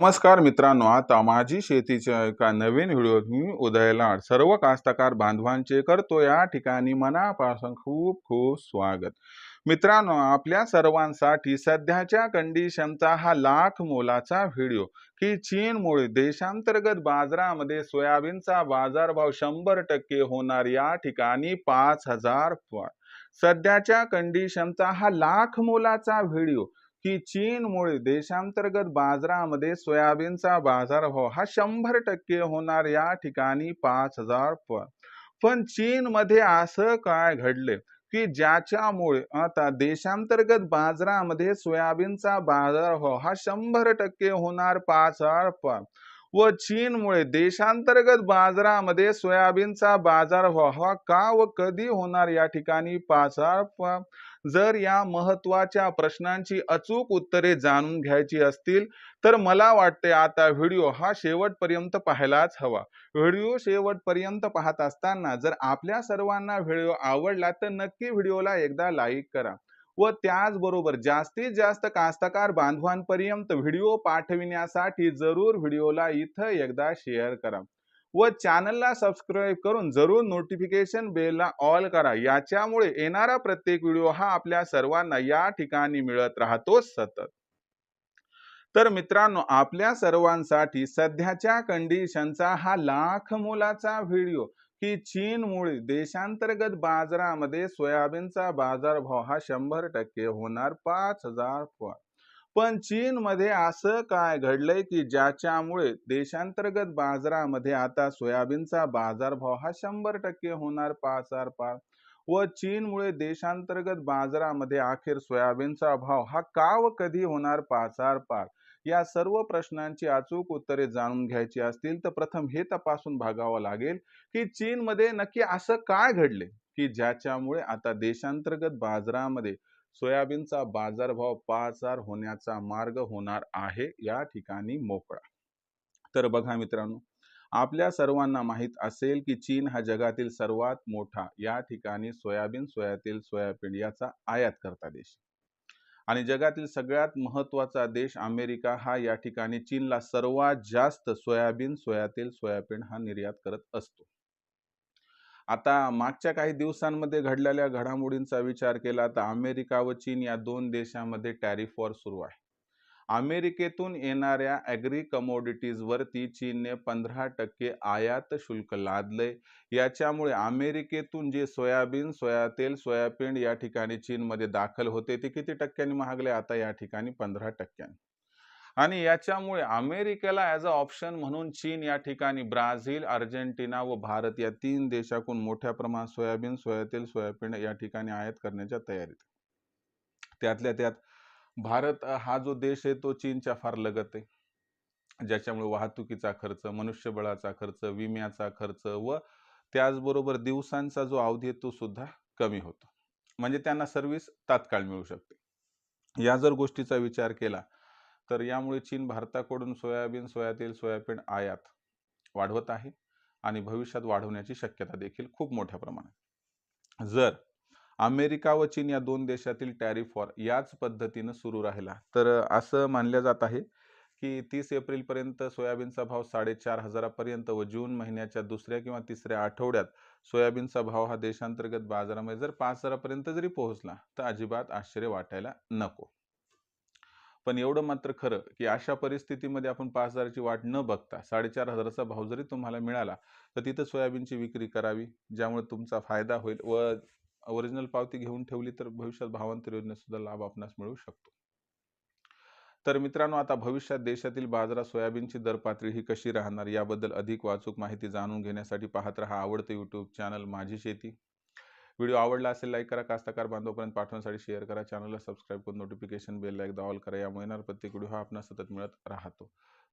नमस्कार मित्रांनो आता माझी शेतीच्या एका नवीन व्हिडिओत मी उदयलाड सर्व कास्तकार बांधवांचे करतो या ठिकाणी मनापासून खूप खूप स्वागत. मित्रांनो आपल्या सर्वांसाठी सध्याच्या कंडिशनचा हा लाख मोलाचा व्हिडिओ की चीनमुळे देशांतर्गत बाजारामध्ये सोयाबीनचा बाजारभाव शंभर टक्के होणार या ठिकाणी पाच हजार सध्याच्या कंडिशनचा हा लाख मोलाचा व्हिडिओ की चीनमुळे देशांतर्गत बाजारामध्ये सोयाबीनचा बाजारभाव हा शंभर टक्के होणार या ठिकाणी पाच हजार पण चीनमध्ये असं काय घडले की ज्याच्यामुळे आता देशांतर्गत बाजारामध्ये सोयाबीनचा बाजारभाव हा शंभर टक्के होणार पाच हजार पण व चीनमुळे देशांतर्गत बाजारामध्ये सोयाबीनचा बाजार व्हावा का व कधी होणार या ठिकाणी पाच जर या महत्त्वाच्या प्रश्नांची अचूक उत्तरे जाणून घ्यायची असतील तर मला वाटते आता व्हिडिओ हा शेवटपर्यंत पाहायलाच हवा. व्हिडिओ शेवटपर्यंत पाहत असताना जर आपल्या सर्वांना व्हिडिओ आवडला तर नक्की व्हिडिओला एकदा लाईक करा. व त्याचबरोबर जास्तीत जास्त कास्तकार बांधवांपर्यंत व्हिडिओ पाठविण्यासाठी जरूर व्हिडिओला इथं एकदा शेअर करा व चॅनलला सबस्क्राईब करून जरूर नोटिफिकेशन बेलला ऑल करा. याच्यामुळे येणारा प्रत्येक व्हिडिओ हा आपल्या सर्वांना या ठिकाणी मिळत राहतो सतत. तर मित्रांनो आपल्या सर्वांसाठी सध्याच्या कंडिशनचा हा लाख मोलाचा व्हिडिओ की चीनमुळे देशांतर्गत बाजारामध्ये सोयाबीनचा बाजारभाव हा शंभर टक्के होणार पाच हजार पॉईंट पण चीनमध्ये असं काय घडलंय की ज्याच्यामुळे देशांतर्गत बाजारामध्ये आता सोयाबीनचा बाजारभाव हा शंभर टक्के होणार पाच हजार पाच व चीनमुळे देशांतर्गत बाजारामध्ये अखेर सोयाबीनचा भाव हा का व कधी होणार पाच हजार पाच या सर्व प्रश्नांची अचूक उत्तरे जाणून घ्यायची असतील तर प्रथम हे तपासून भागावं लागेल की चीनमध्ये नक्की असं काय घडले की ज्याच्यामुळे आता देशांतर्गत बाजारामध्ये सोयाबीनचा बाजारभाव पाच हजार होण्याचा मार्ग होणार आहे या ठिकाणी मोकळा. तर बघा मित्रांनो आपल्या सर्वांना माहीत असेल की चीन हा जगातील सर्वात मोठा या ठिकाणी सोयाबीन सोयातील सोयाबीन याचा आयात करता देश. आणि जगातील सगळ्यात महत्त्वाचा देश अमेरिका हा या ठिकाणी चीनला सर्वात जास्त सोयाबीन सोयातील सोयाबीन हा निर्यात करत असतो. आता मागच्या काही दिवसांमध्ये घडलेल्या घडामोडींचा विचार केला तर अमेरिका व चीन या दोन देशांमध्ये टॅरिफ वॉर सुरू आहे. अमेरिकेतून येणाऱ्या ॲग्री कमोडिटीजवरती चीनने पंधरा टक्के आयात शुल्क लादले याच्यामुळे अमेरिकेतून जे सोयाबीन सोयातेल सोयाबीन या ठिकाणी चीनमध्ये दाखल होते ते किती टक्क्यांनी महागले? आता या ठिकाणी पंधरा टक्क्यांनी. आणि याच्यामुळे अमेरिकेला ॲज अ ऑप्शन म्हणून चीन या ठिकाणी ब्राझील अर्जेंटिना व भारत या तीन देशाकडून मोठ्या प्रमाणात सोयाबीन सोयातेल सोयाबीन या ठिकाणी आयात करण्याच्या तयारीत त्यातल्या त्यात भारत हा जो देश आहे तो चीनच्या फार लगत आहे. ज्याच्यामुळे वाहतुकीचा खर्च मनुष्यबळाचा खर्च विम्याचा खर्च व त्याचबरोबर दिवसांचा जो अवधी आहे तो सुद्धा कमी होतो. म्हणजे त्यांना सर्व्हिस तात्काळ मिळू शकते. या जर गोष्टीचा विचार केला तर यामुळे चीन भारताकडून सोयाबीन सोयातेल सोयाबीन आयात वाढवत आहे आणि भविष्यात वाढवण्याची शक्यता देखील खूप मोठ्या प्रमाणात जर अमेरिका व चीन या दोन देशातील टॅरिफ वॉर याच पद्धतीनं सुरू राहिला. तर असं मानलं जात आहे की तीस एप्रिलपर्यंत सोयाबीनचा भाव साडेचार हजारापर्यंत व जून महिन्याच्या दुसऱ्या किंवा तिसऱ्या आठवड्यात सोयाबीनचा भाव हा देशांतर्गत बाजारामध्ये जर पाच हजारापर्यंत जरी पोहोचला तर अजिबात आश्चर्य वाटायला नको. पण एवढं मात्र खरं की अशा परिस्थितीमध्ये आपण पाच हजाराची वाट न बघता साडेचार हजाराचा भाव जरी तुम्हाला मिळाला तर तिथं सोयाबीनची विक्री करावी ज्यामुळे तुमचा फायदा होईल व ओरिजिनल पावती घेऊन ठेवली तर भविष्यात भावांतर योजनेत सुद्धा लाभ आपणास मिळू शकतो. तर मित्रांनो आता भविष्यात देशातील बाजारात सोयाबीनची दर पातळी ही कशी राहणार याबद्दल अधिक वाचूक माहिती जाणून घेण्यासाठी पाहत राहा आवडते यूट्यूब चॅनल माझी शेती. व्हिडिओ आवडला असेल लाईक करा कास्तकार बांधवपर्यंत पाठवण्यासाठी शेअर करा. चॅनलला सबस्क्राईब करून नोटिफिकेशन बेल लाईक दावल करा. यामुळे येणार प्रत्येक व्हिडिओ हा आपणास सतत मिळत राहतो.